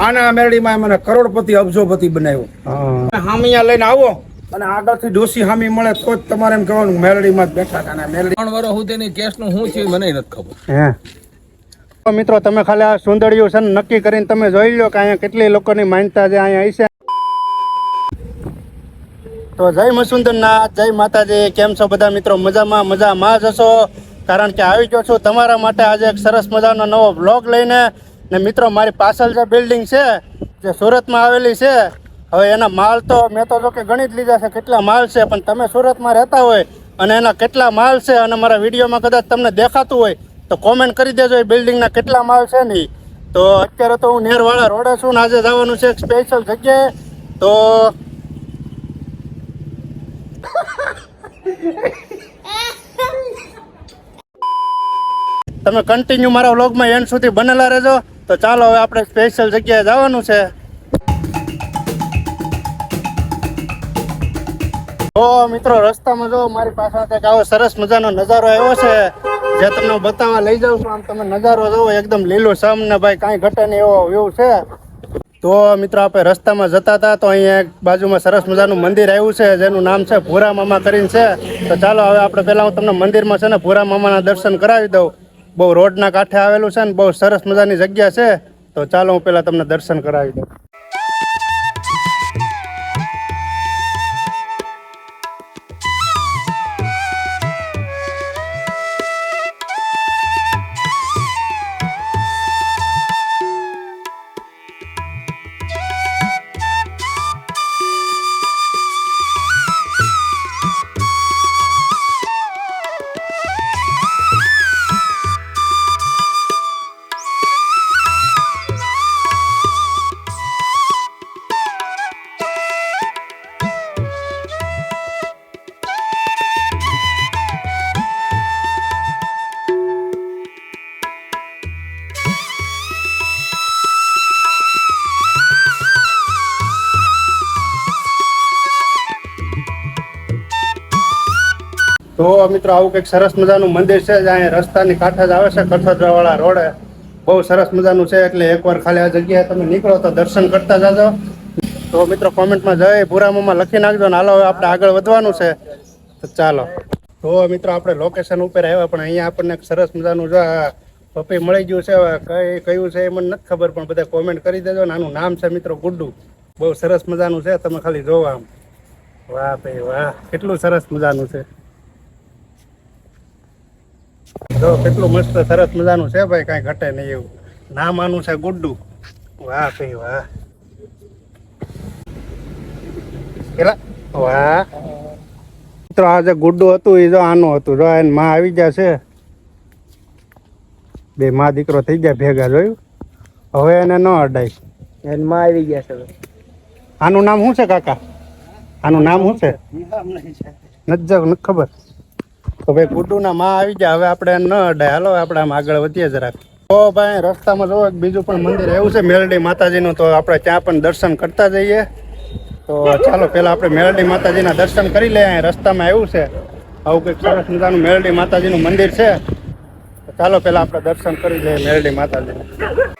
આના મેરડીમાં મને કરોડપતિ અબજોપતિ બનાવ્યો. હા. હામિયા લઈને આવો. અને આગળથી ડોસી હામી મળે તો જ તમારે એમ કહેવાનું મેરડીમાં જ બેઠા હતા મેરડી ત્રણ વર્ષ સુધીની કેસનું શું છે મને નથી ખબર. હે. મિત્રો તમે ખાલી આ સુંદરીયું છે ને નક્કી કરીને તમે જોઈ લો કે અહીંયા કેટલી લોકોની માનતા છે અહીંયા હશે તો જય મસુંદરનાથ જય માતાજી કેમ છો બધા મિત્રો? મજામાં મજામાં જ હશો? કારણ કે આવી ગયો છું તમારા માટે આજે એક સરસ મજાનો નવો બ્લોગ લઈને. ને મિત્રો, મારી પાછળ જે બિલ્ડિંગ છે, જે સુરતમાં આવેલી છે, હવે એના માલ તો મેં તો જો કે ગણી જ લીધા છે, કેટલા માલ છે, પણ તમે સુરતમાં રહેતા હોય અને એના કેટલા માલ છે, અને મારા વિડીયોમાં કદાચ તમને દેખાતું હોય, તો કોમેન્ટ કરી દેજો એ બિલ્ડિંગના કેટલા માલ છે નહીં તો અત્યારે તો હું નેરવાળા રોડે છું ને આજે જવાનું છે એક સ્પેશિયલ જગ્યાએ. તો તમે કન્ટિન્યુ મારા વ્લોગમાં એન્ડ સુધી બનેલા રહેજો. તો ચાલો હવે આપણે સ્પેશિયલ જગ્યાએ જવાનું છે. તો મિત્રો, રસ્તામાં જો મારી પાસે કંઈક આવો સરસ મજાનો નજારો આવ્યો છે, જે તમને બતાવવા લઈ જાઉં છું. આમ તમે નજારો જોવો, એકદમ લીલું સામને ભાઈ, કાંઈ ઘટે નહીં એવો વ્યૂ છે. તો મિત્રો, આપણે રસ્તામાં જતા હતા, તો અહીંયા એક બાજુમાં સરસ મજાનું મંદિર આવ્યું છે, જેનું નામ છે ભૂરા મામા કરીને છે. તો ચાલો હવે આપણે પહેલાં હું તમને મંદિરમાં છે ને ભૂરા મામાના દર્શન કરાવી દઉં. બહુ રોડના કાંઠે આવેલું છે ને બહુ સરસ મજાની જગ્યા છે, તો ચાલો હું પહેલાં તમને દર્શન કરાવી દઉં. તો મિત્રો, આવું કંઈક સરસ મજાનું મંદિર છે જ અહીંયા રસ્તાની કાંઠે જ આવે છે, કઠોદરાવાળા રોડે. બહુ સરસ મજાનું છે, એટલે એકવાર ખાલી આ જગ્યાએ તમે નીકળો તો દર્શન કરતા જાજો. તો મિત્રો, કોમેન્ટમાં જય ભૂરામામાં લખી નાખજો ને હાલો હવે આપણે આગળ વધવાનું છે. તો ચાલો. તો મિત્રો, આપણે લોકેશન ઉપર આવ્યા, પણ અહીંયા આપણને સરસ મજાનું જો પપ્પી મળી ગયું છે. કઈ, કયું છે એ મને નથી ખબર, પણ બધા કોમેન્ટ કરી દેજો ને આનું નામ છે મિત્રો ગુડ્ડુ. બહુ સરસ મજાનું છે, તમે ખાલી જોવા આમ. વાહ ભાઈ વાહ, કેટલું સરસ મજાનું છે. જો કેટલું મસ્ત સરસ મજાનું છે ભાઈ કાંઈ ઘટે નહીં એવું. નામ આનું છે ગુડ્ડુ. વાહ ભાઈ વાહ. પેલા વાહ. મિત્રો આ જે ગુડ્ડુ હતું એ જો આનું હતું. જો એને માં આવી ગયા છે. બે માં દીકરો થઈ ગયા ભેગા જોયું? હવે એને ન અડાય. એનમાં આવી ગયા છે આનું નામ શું છે કાકા? આનું નામ શું છે? નથી ખબર. તો ભાઈ ગુડ્ડુના માં આવી ગયા. હવે આપણે ન અડાય. હાલો, આપણે આમ આગળ વધીએ જરાક. તો ભાઈ, રસ્તામાં જોવો બીજું પણ મંદિર એવું છે, મેલડી માતાજીનું, તો આપણે ત્યાં પણ દર્શન કરતા જઈએ. તો ચાલો, પહેલાં આપણે મેલડી માતાજીના દર્શન કરી લઈએ. રસ્તામાં એવું છે, આવું કંઈક સરસ મજાનું મેલડી માતાજીનું મંદિર છે. ચાલો, પહેલાં આપણે દર્શન કરી લઈએ મેલડી માતાજીના.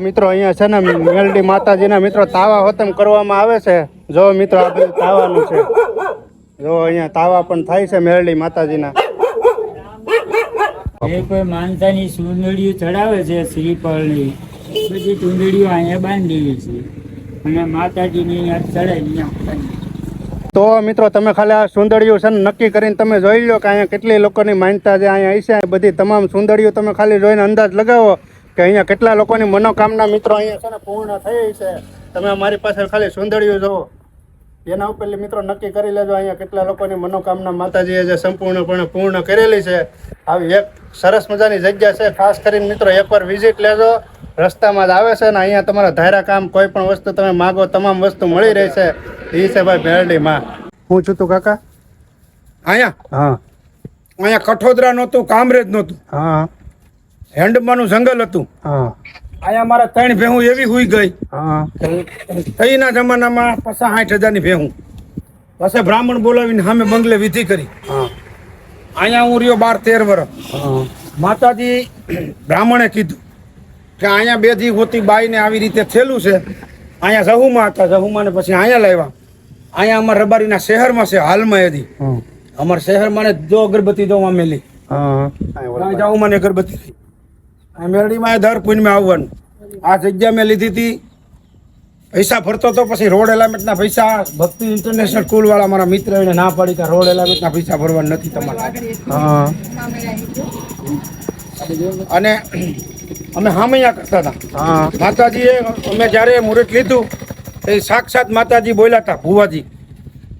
મિત્રો અહીંયા છે ને મેલડી માતાજીના મિત્રો તાવા હોતમ કરવામાં આવે છે. જો મિત્રો આ બધું તાવાનું છે. જો અહીંયા તાવા પણ થાય છે મેલડી માતાજીના. એ કોઈ માનતાની સુંદડીઓ ચડાવે છે શ્રીફળની બધી ચૂંદડીઓ અહીંયા બાંધેલી છે. અને માતાજીની અહીંયા ચડાવી તો મિત્રો તમે ખાલી આ સુંદડીઓ છે ને નક્કી કરીને તમે જોઈ લો કે અહીંયા કેટલી લોકોની માનતા છે અહીંયા આ બધી તમામ સુંદડીઓ તમે ખાલી જોઈને અંદાજ લગાવો. કે અહીંયા કેટલા લોકોની મનોકામના મિત્રો અહીંયા છે ને પૂર્ણ થઈ છે. તમે અમારી પાસે ખાલી સુંદરીઓ જુઓ. એના ઉપર મિત્રો નક્કી કરી લેજો અહીંયા કેટલા લોકોની મનોકામના માતાજીએ જે સંપૂર્ણપણે પૂર્ણ કરેલી છે. આવી એક સરસ મજાની જગ્યા છે. ખાસ કરીને મિત્રો એકવાર વિઝિટ લેજો. રસ્તામાં જ આવે છે ને અહીંયા તમારા ધારા કામ કોઈ પણ વસ્તુ તમે માગો તમામ વસ્તુ મળી રહી છે. એ છે ભાઈ ભેરડીમાં. હું છું તું કાકા? અહીંયા? હા. અહીંયા કઠોદરા નહોતું કામરેજ નહોતું. હા. હેન્ડમાનું જંગલ હતું. હા. અહીંયા મારા ત્રણ ભેહું એવી હુઈ ગઈ. હા. થઈના જમાનામાં પચાસ સાઠ હજારની ભેહું. પછી બ્રાહ્મણ બોલાવીને સામે બંગલે વિધિ કરી. હા. અહીંયા હું રહ્યો બાર તેર વર્ષ હા. માતાજી બ્રાહ્મણે કીધું કે અહીંયા બે દી હોતી બાઈને આવી રીતે થયેલું છે. અહીંયા જહુમાં હતા. જહુમાં ને પછી અહીંયા લાવ્યા. અહીંયા અમારા રબારીના શહેરમાં છે હાલમાં એથી અમારે શહેરમાં જો અગરબત્તી દો મેલી. હા. ત્યાં જાઉં મને અગરબત્તી. મેરડીમાં એ દર પૂનમાં આવવાનું. આ જગ્યા મેં લીધી હતી. પૈસા ભરતો તો પછી રોડ એલામેન્ટના પૈસા ભક્તિ ઇન્ટરનેશનલ સ્કૂલવાળા મારા મિત્ર એને ના પાડી કે રોડ એલામેન્ટના પૈસા ભરવાના નથી તમારે હા. અને અમે હામૈયા કરતા હતા. હા. માતાજીએ અમે જ્યારે મુહૂર્ત લીધું એ સાક્ષાત માતાજી બોલ્યા હતા ભુવાજી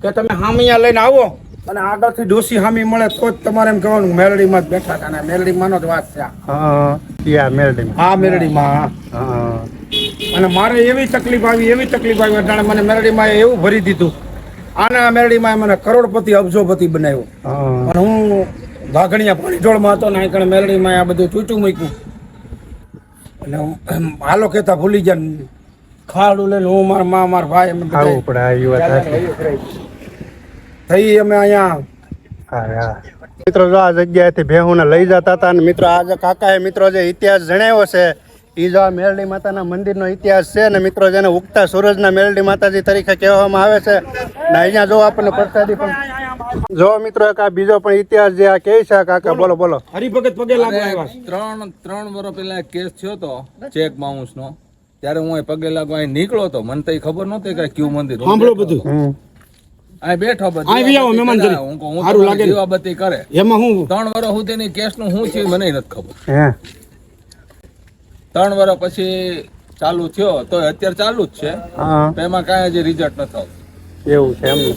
કે તમે હામૈયા લઈને આવો અને આગળથી ડોસી હામી મળે તો જ તમારે એમ કહેવાનું મેલડીમાં જ બેઠા હતા. અને મેલડીમાંનો જ વાત છે આ. મેરડીમાં. હા મેલડીમાં હા. અને મારે એવી તકલીફ આવી એવી તકલીફ આવી અટાણે મને મેરડીમાં એવું ભરી દીધું. આના મેરડીમાં મને કરોડપતિ અબજોપતિ બનાવ્યો. હા. અને હું વાઘણિયા પાણીઢોળમાં હતો ને અહીં મેરડીમાં આ બધું ચૂચું મૂક્યું. અને હાલો કહેતા ભૂલી જાય ખાડું લઈને હું મારા મા મારા ભાઈ એમ પડે. થઈ અમે અહીંયા મિત્રો જો આ જગ્યાએથી ભેહુને લઈ જતા હતા અને મિત્રો આ જે કાકાએ મિત્રો જે ઇતિહાસ જણાવ્યો છે એ જો આ મેરડી માતાના મંદિરનો ઇતિહાસ છે ને મિત્રો જેને ઉગતા સૂરજના મેરડી માતાજી તરીકે કહેવામાં આવે છે ને અહીંયા જો આપણને પ્રસાદી પણ જો મિત્રો એક આ બીજો પણ ઇતિહાસ જે આ કહે છે કાકા બોલો બોલો. હરિભગત પગે લાગવા ત્રણ ત્રણ વર્ષ પહેલા કેસ થયો તો ચેક બાઉન્સ નો ત્યારે હું પગે લાગવા અહીં નીકળ્યો તો મને તો ખબર નહોતી કે ક્યુ મંદિર સાંભળો બધું. હમ બેઠો બધું આવી આવો, મહેમાન કરી હું કહું, સારું લાગે ને? દીવાબત્તી કરે. એમાં હું ત્રણ વર્ષ સુધીની કેસનું હું છે મને નથી ખબર. હે. ત્રણ વર્ષ પછી ચાલુ થયો તો અત્યારે ચાલુ જ છે. તો એમાં કાંઈ હજી રિઝલ્ટ નથી આવતું. એવું છે એમ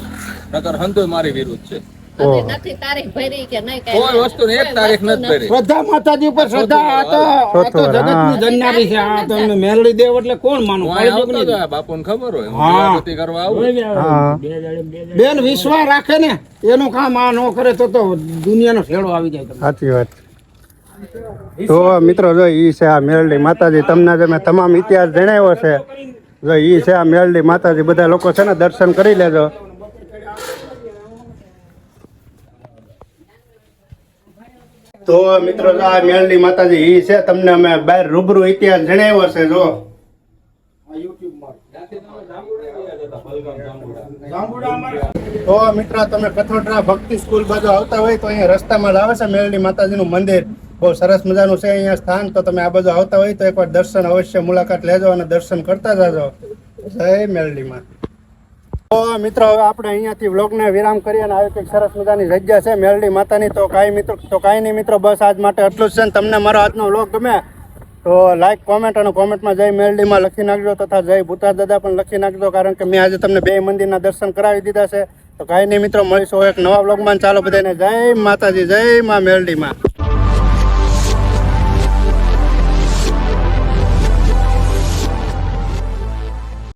નકર હંધુય મારી વિરુદ્ધ છે. નથી તારીખ ભરી કે નહીં કોઈ. વસ્તુની એક તારીખ નથી ભરી. શ્રદ્ધા માતાજી ઉપર શ્રદ્ધા આ તો આ તો ચોથું જન્નારી છે. આ તો મેલડી દેવ એટલે કોણ માનું? હું અહીં કળજુગ આવતો નહીં. હતો, આ બાપુને ખબર હોય. હા. કરવા આવું. રોજ આવે. હા. બે દાડે બે દાડે. બેન વિશ્વાસ રાખે ને. એનું કામ આ ન કરે તો તો દુનિયાનો છેડો આવી જાય સાચી વાત. તો મિત્રો જો ઈ છે આ મેરડી માતાજી તમને જે મેં તમામ ઇતિહાસ જણાવ્યો છે. જો ઈ છે આ મેરડી માતાજી બધા લોકો છે ને દર્શન કરી લેજો. તો મિત્રો જો આ મેરડી માતાજી ઈ છે. તમને અમે બહાર રૂબરૂ ઇતિહાસ જણાવ્યો છે, જો. મિત્રો, તમે કથોટરા ભક્તિ સ્કૂલ બાજુ આવતા હોય તો અહીંયા રસ્તામાં લાવે છે મેરડી માતાજીનું મંદિર. બહુ સરસ મજાનું છે અહીંયા સ્થાન. તો તમે આ બાજુ આવતા હોય તો એકવાર દર્શન અવશ્ય મુલાકાત લેજો અને દર્શન કરતા જાજો. જય મેલડીમાં મિત્રો, હવે આપણે અહીંયાથી વ્લોગને વિરામ કરીએ અને આવી કંઈક સરસ મજાની જગ્યા છે મેરડી માતાની. તો કાંઈ મિત્રો, તો કાંઈ નહીં મિત્રો, બસ આજ માટે આટલું જ છે ને તમને મારો આજનો વ્લોગ ગમે તો લાઈક કોમેન્ટ અને કોમેન્ટમાં જય મેરડીમાં લખી નાખજો તથા જય ભૂતા દાદા પણ લખી નાખજો, કારણ કે મેં આજે તમને બે મંદિરના દર્શન કરાવી દીધા છે. તો કાંઈ નહીં મિત્રો, મળીશું એક નવા વ્લોગમાં. ચાલો બધાને જય માતાજી, જય મા મેરડીમાં